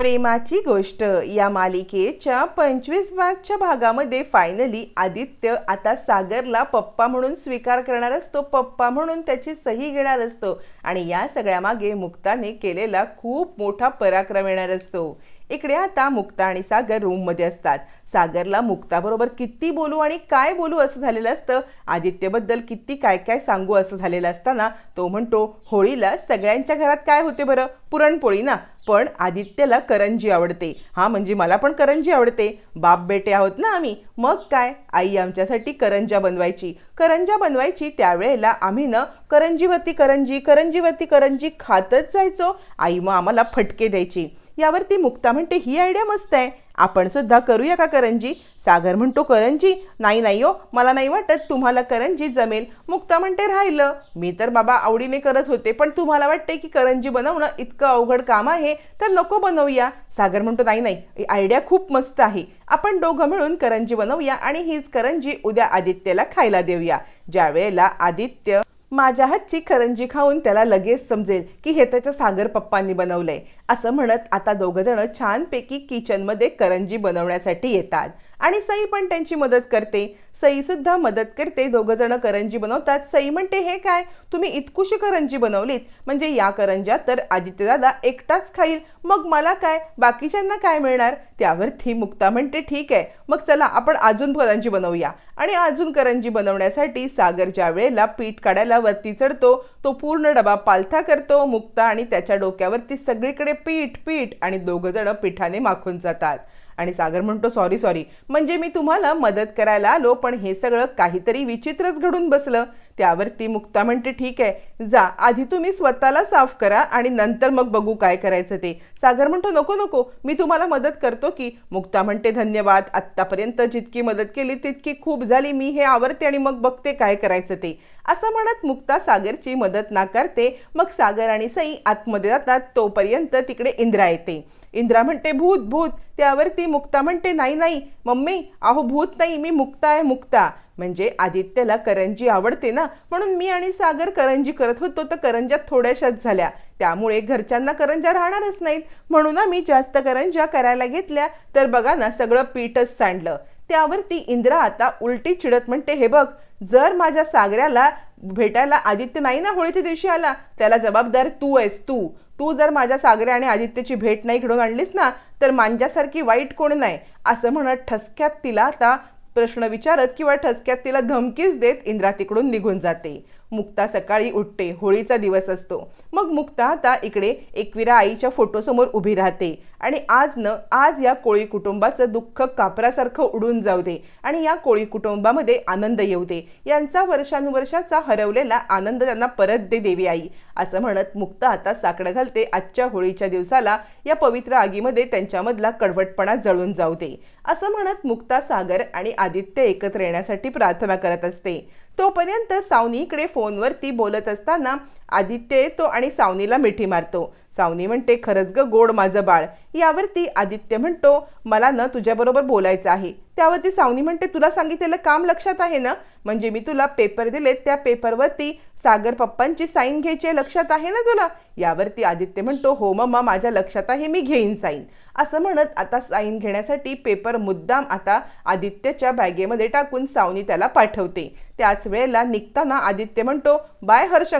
प्रेमाची गोष्ट. या मालिकेच्या पंचवीस पाचच्या भागामध्ये फायनली आदित्य आता सागरला पप्पा म्हणून स्वीकार करणार असतो. पप्पा म्हणून त्याची सही घेणार असतो. आणि या सगळ्यामागे मुक्ताने केलेला खूप मोठा पराक्रम येणार असतो. इकडे आता मुक्ता आणि सागर रूममध्ये असतात. सागरला मुक्ताबरोबर किती बोलू आणि काय बोलू असं झालेलं असतं आदित्यबद्दल किती काय काय सांगू असं झालेलं असताना तो म्हणतो होळीला सगळ्यांच्या घरात काय होते बरं? पुरणपोळी ना? पण आदित्यला करंजी आवडते. हा म्हणजे मला पण करंजी आवडते. बाप बेटे आहोत ना आम्ही. मग काय? आई आमच्यासाठी करंजा बनवायची. करंजा बनवायची त्यावेळेला आम्ही ना करंजीवरती करंजी करंजीवरती करंजी खातच जायचो. आई मग आम्हाला फटके द्यायची. यावरती मुक्ता म्हणते ही आयडिया मस्त आहे. आपण सुद्धा करूया का करंजी? सागर म्हणतो करंजी नाही नाही हो. मला नाही वाटत तुम्हाला करंजी जमेल. मुक्ता म्हणते राहिलं. मी तर बाबा आवडीने करत होते पण तुम्हाला वाटते की करंजी बनवणं इतकं अवघड काम आहे तर नको बनवूया. सागर म्हणतो नाही नाही. आयडिया खूप मस्त आहे. आपण दोघं मिळून करंजी बनवूया आणि हीच करंजी उद्या आदित्यला खायला देऊया. ज्या वेळेला आदित्य माझ्या हातची करंजी खाऊन त्याला लगेच समजेल की हे त्याच्या सागर पप्पांनी बनवलंय. असं म्हणत आता दोघंजणं छानपैकी किचनमध्ये करंजी बनवण्यासाठी येतात. आणि सई पण त्यांची मदत करते. सई सुद्धा मदत करते. दोघं जण करंजी बनवतात. सई म्हणते हे काय? तुम्ही इतकुशी करंजी बनवलीत. म्हणजे या करंज्या तर आदित्यदादा एकटाच खाईल. मग मला काय? बाकीच्यांना काय मिळणार? त्यावरती मुक्ता म्हणते ठीक आहे. मग चला आपण अजून करंजी बनवूया. आणि अजून करंजी बनवण्यासाठी सागर ज्या वेळेला पीठ काढायला वरती चढतो तो पूर्ण डबा पालथा करतो. मुक्ता आणि त्याच्या डोक्यावरती सगळीकडे पीठ पीठ आणि दोघं जण पिठाने माखून जातात. आणि सागर म्हणतो सॉरी सॉरी म्हणजे मी तुम्हाला मदत करायला आलो पण हे सगळं काहीतरी विचित्रच घडून बसलं. त्यावरती मुक्ता म्हणते ठीक आहे जा. आधी तुम्ही स्वतःला साफ करा आणि नंतर मग बघू काय करायचं ते. सागर म्हणतो नको नको. मी तुम्हाला मदत करतो की. मुक्ता म्हणते धन्यवाद. आत्तापर्यंत जितकी मदत केली तितकी खूप झाली. मी हे आवडते आणि मग बघते काय करायचं ते. असं म्हणत मुक्ता सागरची मदत नाकारते. मग सागर आणि सई आतमध्ये जातात. तोपर्यंत तिकडे इंद्रा येते. इंद्रा म्हणते भूत भूत. त्यावरती मुक्ता म्हणते नाही नाही मम्मी अहो भूत नाही मी मुक्ता आहे मुक्ता. म्हणजे आदित्यला करंजी आवडते ना? म्हणून मी आणि सागर करंजी करत होतो तर करंज्या थोड्याशाच झाल्या. त्यामुळे घरच्यांना करंज्या राहणारच नाहीत. म्हणून आम्ही जास्त करंज्या करायला घेतल्या. तर बघा ना सगळं पीठच सांडलं. त्यावरती इंद्रा आता उलटी चिडत म्हणते हे बघ जर माझ्या सागऱ्याला भेटायला आदित्य नाही ना होळीच्या दिवशी आला त्याला जबाबदार तू आहेस तू. तू जर माझ्या सागरे आणि आदित्यची भेट नाही घडून आणलीस ना तर माझ्यासारखी वाईट कोण नाही? असं म्हणत ठसक्यात तिला आता प्रश्न विचारत किंवा ठसक्यात तिला धमकीच देत इंद्रा तिकडून निघून जाते. मुक्ता सकाळी उठते होळीचा दिवस असतो. मग मुक्ता आता इकडे एकविरा आईच्या फोटोसमोर उभी राहते आणि आज न आज या कोळी कुटुंबाचं दुःख कापरासारखं उडून जाऊ दे आणि या कोळी कुटुंबामध्ये आनंद येऊ दे. यांचा वर्षानुवर्षाचा हरवलेला आनंद त्यांना परत दे देवी आई असं म्हणत मुक्ता आता साकडं घालते आजच्या होळीच्या दिवसाला या पवित्र आगीमध्ये त्यांच्यामधला कडवटपणा जळून जाऊ दे. असं म्हणत मुक्ता सागर आणि आदित्य एकत्र येण्यासाठी प्रार्थना करत असते. तोपर्यंत सावनीकडे फोनवरती बोलत असताना आदित्य येतो आणि सावनीला मिठी मारतो. सावनी म्हणते खरंच ग गोड माझं बाळ. यावरती आदित्य म्हणतो मला ना तुझ्याबरोबर बोलायचं आहे. त्यावरती सावनी म्हणते तुला सांगितलेलं काम लक्षात आहे ना? म्हणजे मी तुला पेपर दिले त्या पेपरवरती सागर पप्पांची साईन घ्यायची लक्षात आहे ना तुला? यावरती आदित्य म्हणतो हो मम्मा माझ्या लक्षात आहे मी घेईन साईन. असं म्हणत आता साईन घेण्यासाठी पेपर मुद्दाम आता आदित्यच्या बॅगेमध्ये टाकून सावनी त्याला पाठवते. त्याच वेळेला निघताना आदित्य म्हणतो बाय हर्ष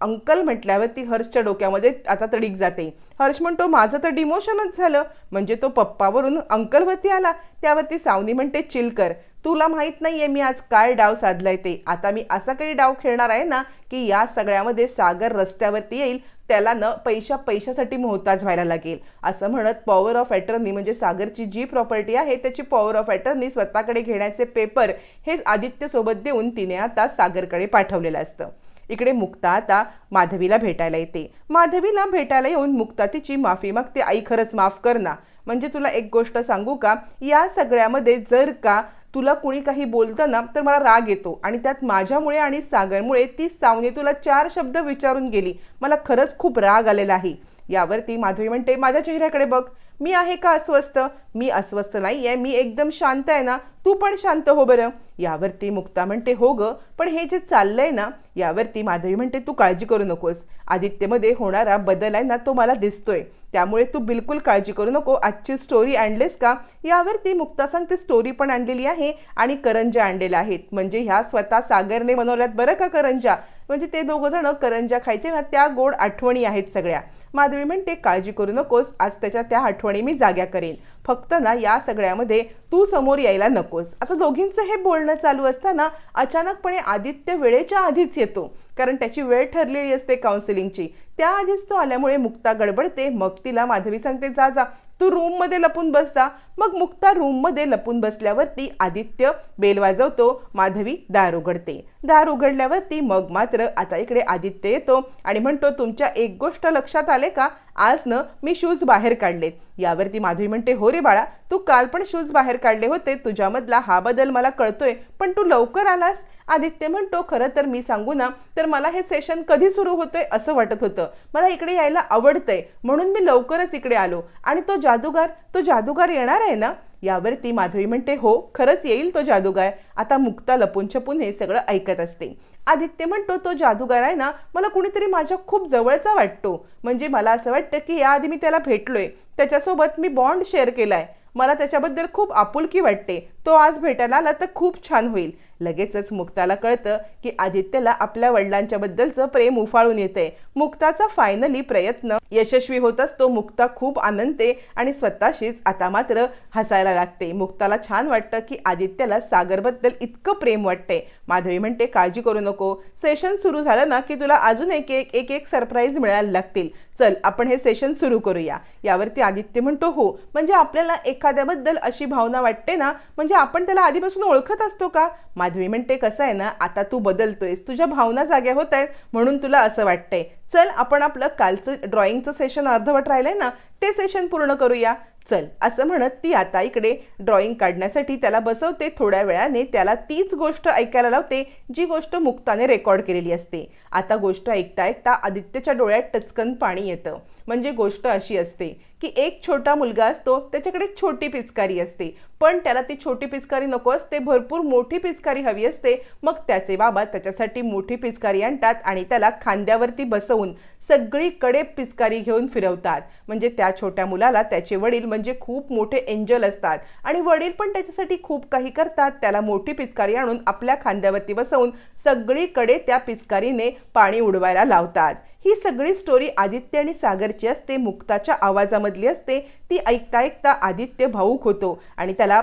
अंकल म्हटल्यावर ती हर्षच्या डोक्यामध्ये आता तडीक जाते. हर्ष म्हणतो माझं तर डिमोशनच झालं. म्हणजे तो पप्पावरून अंकलवरती आला. त्यावरती सावनी म्हणते चिलकर तुला माहीत नाही आहे मी आज काय डाव साधलाय ते. आता मी असा काही डाव खेळणार आहे ना की या सगळ्यामध्ये सागर रस्त्यावरती येईल. त्याला न पैशा पैशासाठी मोहताज व्हायला लागेल. असं म्हणत पॉवर ऑफ अटर्नी म्हणजे सागरची जी प्रॉपर्टी आहे त्याची पॉवर ऑफ अटर्नी स्वतःकडे घेण्याचे पेपर हेच आदित्यसोबत देऊन तिने आता सागरकडे पाठवलेलं असतं. इकडे मुक्ता आता माधवीला भेटायला येते. माधवीला भेटायला येऊन मुक्ता तिची माफी मागते. आई खरंच माफ कर ना. म्हणजे तुला एक गोष्ट सांगू का? या सगळ्यामध्ये जर का तुला कुणी काही बोलतं ना तर मला राग येतो. आणि त्यात माझ्यामुळे आणि सागरमुळे ती सावनी तुला चार शब्द विचारून गेली. मला खरंच खूप राग आलेला आहे. यावरती माधवी म्हणते माझ्या चेहऱ्याकडे बघ. मी आहे का अस्वस्थ? मी अस्वस्थ नाही आहे मी एकदम शांत आहे ना. तू पण शांत हो बरं. यावरती मुक्ता म्हणते हो ग पण हे जे चाललंय ना यावरती माधवी म्हणते तू काळजी करू नकोस. आदित्यमध्ये होणारा बदल आहे ना तो मला दिसतोय. त्यामुळे तू बिलकुल काळजी करू नको. आजची स्टोरी आणलेस का? यावरती मुक्ता सांगते स्टोरी पण आणलेली आहे आणि करंजा आणलेल्या आहेत. म्हणजे ह्या स्वतः सागरने बनवल्यात बरं का करंजा? म्हणजे ते दोघं जण करंजा खायचे ना त्या गोड आठवणी आहेत सगळ्या. माधवी म्हणते काळजी करू नकोस आज त्याच्या त्या आठवणी मी जाग्या करेन. फक्त ना या सगळ्यामध्ये तू समोर यायला नकोस. आता दोघींचं हे बोलणं चालू असताना अचानकपणे आदित्य वेळेच्या आधीच येतो. कारण त्याची वेळ ठरलेली असते काउन्सिलिंगची त्याआधीच तो आल्यामुळे मुक्ता गडबडते. मग तिला माधवी सांगते जा जा. तू रूममध्ये लपून बस जा. मग मुक्ता रूममध्ये लपून बसल्यावरती आदित्य बेल वाजवतो. माधवी दार उघडते. दार उघडल्यावरती मग मात्र आता इकडे आदित्य येतो आणि म्हणतो तुमच्या एक गोष्ट लक्षात आले का? आज न मी शूज बाहेर काढलेत यावरती माधवी म्हणते हो रे बाळा तू काल पण शूज बाहेर काढले होते. तुझ्यामधला हा बदल मला कळतोय पण तू लवकर आलास. आदित्य म्हणतो खरं तर मी सांगू ना तर मला हे सेशन कधी सुरू होतंय असं वाटत होतं. मला इकडे यायला आवडतंय. म्हणून मी लवकरच इकडे आलो. आणि तो जादूगार तो जादूगार येणार आहे ना? यावरती माधवी म्हणते हो खरंच येईल तो जादूगार. आता मुक्ता लपून छपून हे सगळं ऐकत असते. आदित्य म्हणतो तो जादूगार आहे ना मला कुणीतरी माझ्या खूप जवळचा वाटतो. म्हणजे मला असं वाटतं की याआधी मी त्याला भेटलोय. त्याच्यासोबत मी बॉन्ड शेअर केलाय. मला त्याच्याबद्दल खूप आपुलकी वाटते. तो आज भेटायला आला तर खूप छान होईल. लगेचच मुक्ताला कळतं की आदित्यला आपल्या वडिलांच्या बद्दलचं प्रेम उफाळून येते मुक्ताचा फायनली प्रयत्न यशस्वी होत असतो. मुक्ता खूप आनंदते आणि स्वतःशीच आता मात्र हसायला लागते. मुक्ताला छान वाटतं की आदित्यला सागरबद्दल इतकं प्रेम वाटते माधवी म्हणते काळजी करू नको. सेशन सुरू झालं ना की तुला अजून एक एक एक एक सरप्राईज मिळायला लागतील. चल आपण हे सेशन सुरू करूया. यावरती आदित्य म्हणतो हो. म्हणजे आपल्याला एखाद्याबद्दल अशी भावना वाटते ना? म्हणजे आपण त्याला आधीपासून ओळखत असतो का? माधवी म्हणते कसं आहे ना आता तू बदलतोयस तुझ्या भावना जाग्या होत आहेत म्हणून तुला असं वाटतंय. चल आपण आपलं कालचं ड्रॉइंगचं सेशन अर्धवट राहिलंय ना ते सेशन पूर्ण करूया. चल असं म्हणत ती आता इकडे ड्रॉइंग काढण्यासाठी त्याला बसवते. थोड्या वेळाने त्याला तीच गोष्ट ऐकायला लावते जी गोष्ट मुक्ताने रेकॉर्ड केलेली असते. आता गोष्ट ऐकता ऐकता आदित्यच्या डोळ्यात टचकन पाणी येतं. म्हणजे गोष्ट अशी असते की एक छोटा मुलगा असतो त्याच्याकडे छोटी पिचकारी असते. पण त्याला ती छोटी पिचकारी नको असते भरपूर मोठी पिचकारी हवी असते. मग त्याचे बाबा त्याच्यासाठी मोठी पिचकारी आणतात आणि त्याला खांद्यावरती बसवून सगळीकडे पिचकारी घेऊन फिरवतात. म्हणजे त्या छोट्या मुलाला त्याचे वडील म्हणजे खूप मोठे एंजल असतात. आणि वडील पण त्याच्यासाठी खूप काही करतात. त्याला मोठी पिचकारी आणून आपल्या खांद्यावरती बसवून सगळीकडे त्या पिचकारीने पाणी उडवायला लावतात. ही सगळी स्टोरी आदित्य आणि सागरची असते. मुक्ताच्या आवाजामध्ये समजली असते ती ऐकता ऐकता आदित्य भाऊक होतो. आणि त्याला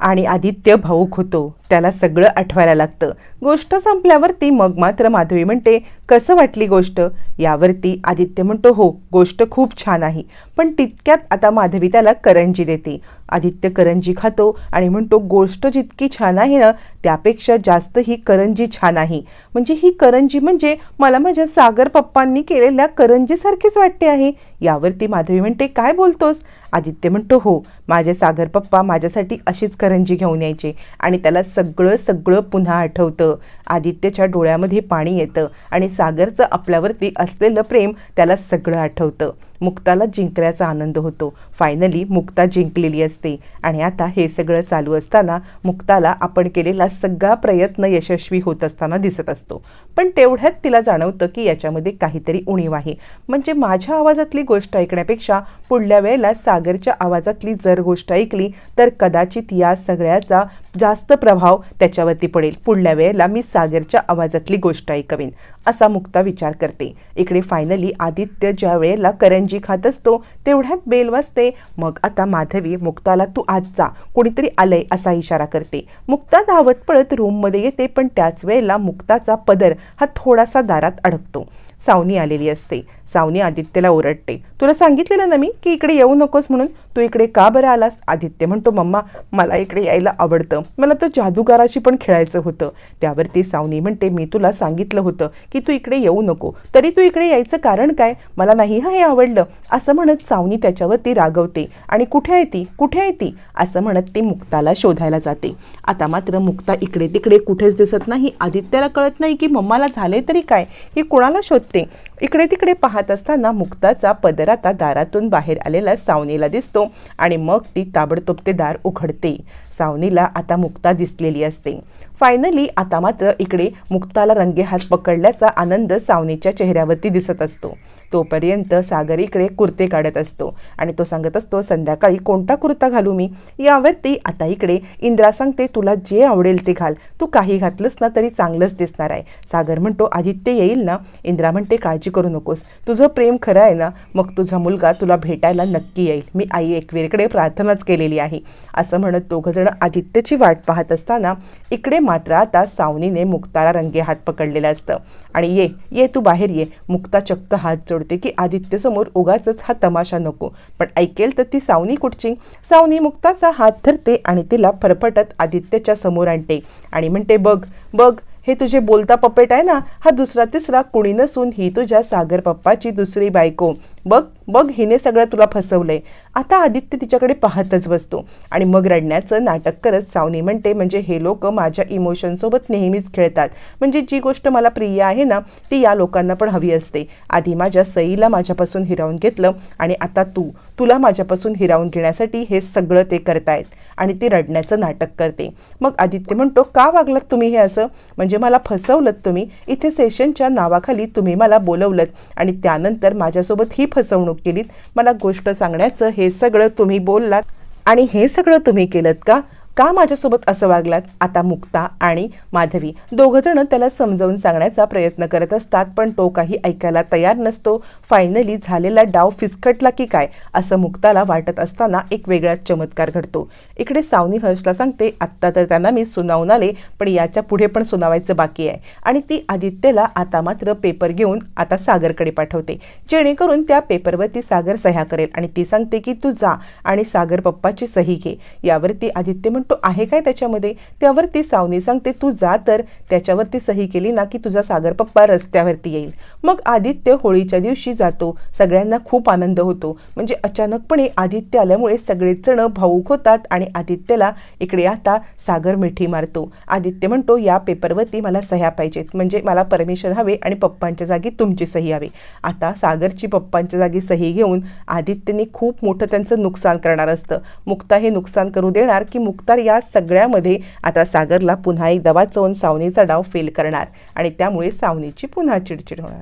आणि आदित्य भाऊक होतो. त्याला सगळं आठवायला लागतं. गोष्ट संपल्यावरती मग मात्र माधवी म्हणते कसं वाटली गोष्ट? यावरती आदित्य म्हणतो हो गोष्ट खूप छान आहे. पण तितक्यात आता माधवी त्याला करंजी देते. आदित्य करंजी खातो आणि म्हणतो गोष्ट जितकी छान आहे ना त्यापेक्षा जास्त ही करंजी छान आहे. म्हणजे ही करंजी म्हणजे मला माझ्या सागर पप्पांनी केलेल्या करंजीसारखीच वाटते आहे. यावरती माधवी म्हणते काय बोलतोस? आदित्य म्हणतो हो माझे सागर पप्पा माझ्यासाठी अशीच करंजी घेऊन यायचे आणि त्याला सगळं सगळं पुन्हा आठवतं. आदित्यच्या डोळ्यामध्ये पाणी येतं आणि सागरचं आपल्यावरती असलेलं प्रेम त्याला सगळं आठवतं. मुक्ताला जिंकण्याचा आनंद होतो. फायनली मुक्ता जिंकलेली असते. आणि आता हे सगळं चालू असताना मुक्ताला आपण केलेला सगळा प्रयत्न यशस्वी होत असताना दिसत असतो. पण तेवढ्यात तिला जाणवतं की याच्यामध्ये काहीतरी उणीव आहे. म्हणजे माझ्या आवाजातली गोष्ट ऐकण्यापेक्षा पुढल्या वेळेला सागरच्या आवाजातली जर गोष्ट ऐकली तर कदाचित या सगळ्याचा जास्त प्रभाव त्याच्यावरती पडेल. पुढल्या वेळेला मी सागरच्या आवाजातली गोष्ट ऐकवेन असा मुक्ता विचार करते. इकडे फायनली आदित्य ज्या वेळेला करंजी खात असतो तेवढ्यात बेल वाजते. मग आता माधवी मुक्ताला तू आज जा. कोणीतरी आलंय असा इशारा करते. मुक्ता धावत पळत रूममध्ये येते पण त्याच वेळेला मुक्ताचा पदर हा थोडासा दारात अडकतो. सावनी आलेली असते. सावनी आदित्यला ओरडते. तुला सांगितलेलं ना मी की इकडे येऊ नकोस म्हणून? तू इकडे का बरं आलास? आदित्य म्हणतो मम्मा मला इकडे यायला आवडतं. मला तर जादूगाराशी पण खेळायचं होतं. त्यावरती सावनी म्हणते मी तुला सांगितलं होतं की तू इकडे येऊ नको. तरी तू इकडे यायचं कारण काय? मला नाही हा हे आवडलं. असं म्हणत सावनी त्याच्यावरती रागवते. आणि कुठे आहे ती? कुठे आहे ती? असं म्हणत ती मुक्ताला शोधायला जाते. आता मात्र मुक्ता इकडे तिकडे कुठेच दिसत नाही. आदित्याला कळत नाही की मम्माला झाले तरी काय? ही कुणाला शोधते? इकडे तिकडे पाहत असताना मुक्ताचा पदर आता दारातून बाहेर आलेला सावनीला दिसतो आणि मग ती ताबडतोब ते दार उघडते. सावनीला आता मुक्ता दिसलेली असते. फायनली आता मात्र इकडे मुक्ताला रंगेहात पकडल्याचा आनंद सावनीच्या चेहऱ्यावरती दिसत असतो. तोपर्यंत सागर इकडे कुर्ते काढत असतो आणि तो सांगत असतो संध्याकाळी कोणता कुर्ता घालू मी? यावरती आता इकडे इंद्रा सांगते तुला जे आवडेल ते घाल. तू काही घातलंस ना तरी चांगलंच दिसणार आहे. सागर म्हणतो आदित्य येईल ना? इंद्रा म्हणते काळजी करू नकोस. तुझं प्रेम खरं आहे ना? मग तुझा मुलगा तुला भेटायला नक्की येईल. मी आई एकवीरकडे प्रार्थनाच केलेली आहे. असं म्हणत दोघंजण आदित्यची वाट पाहत असताना इकडे मात्र आता सावनीने मुक्ताला रंगे हात पकडलेलं असतं. आणि ये ये तू बाहेर ये. मुक्ता चक्क हात आवडते की आदित्यसमोर उगाचच हा तमाशा नको. पण ऐकेल तर ती सावनी कुठची? सावनी मुक्ताचा हात धरते आणि तिला फरफटत आदित्यच्या समोर आणते. आणि म्हणते बघ बघ हे तुझे बोलता पपेट आहे ना? हा दुसरा तिसरा कुणी नसून ही तुझ्या सागर पप्पाची दुसरी बायको. बघ बघ हिने सगळं तुला फसवलंय. आता आदित्य तिच्याकडे पाहतच बसतो. आणि मग रडण्याचं नाटक करत सावनी म्हणते म्हणजे हे लोक माझ्या इमोशनसोबत नेहमीच खेळतात. म्हणजे जी गोष्ट मला प्रिय आहे ना ती या लोकांना पण हवी असते. आधी माझ्या सईला माझ्यापासून हिरावून घेतलं आणि आता तू तुला माझ्यापासून हिरावून घेण्यासाठी हे सगळं ते करतायत. आणि ती रडण्याचं नाटक करते. मग आदित्य म्हणतो का वागलात तुम्ही हे असं? म्हणजे मला फसवलं तुम्ही. इथे सेशनच्या नावाखाली तुम्ही मला बोलवलं आणि त्यानंतर माझ्यासोबत ही फसवणूक केलीत. मला गोष्ट सांगण्याचं हे सगळं तुम्ही बोललात आणि हे सगळं तुम्ही केलं का? का माझ्यासोबत असं वागलात? आता मुक्ता आणि माधवी दोघंजणं त्याला समजावून सांगण्याचा प्रयत्न करत असतात पण तो काही ऐकायला तयार नसतो. फायनली झालेला डाव फिसकटला की काय? असं मुक्ताला वाटत असताना एक वेगळाच चमत्कार घडतो. इकडे सावनी हर्षला सांगते आत्ता तर त्यांना मी सुनावून आले पण याच्यापुढे पण सुनावायचं बाकी आहे. आणि ती आदित्यला आता मात्र पेपर घेऊन आता सागरकडे पाठवते. जेणेकरून त्या पेपरवरती सागर सह्या करेल आणि ती सांगते की तू जा आणि सागर पप्पाची सही घे. यावरती आदित्य तो आहे काय त्याच्यामध्ये? त्यावरती सावनी सांगते तू जा तर त्याच्यावरती सही केली ना की तुझा सागर पप्पा रस्त्यावरती येईल. मग आदित्य होळीच्या दिवशी जातो. सगळ्यांना खूप आनंद होतो. म्हणजे अचानकपणे आदित्य आल्यामुळे सगळेच जण भाऊक होतात आणि आदित्यला इकडे आता सागर मिठी मारतो. आदित्य म्हणतो या पेपरवरती मला सह्या पाहिजेत. म्हणजे मला परमिशन हवे आणि पप्पांच्या जागी तुमची सही हवी. आता सागरची पप्पांच्या जागी सही घेऊन आदित्यने खूप मोठं त्यांचं नुकसान करणार असतं. मुक्ता हे नुकसान करू देणार की मुक्ता तर या सगळ्यामध्ये आता सागरला पुन्हा एकदा वाचवून सावनीचा डाव फेल करणार आणि त्यामुळे सावनीची पुन्हा चिडचिड होणार.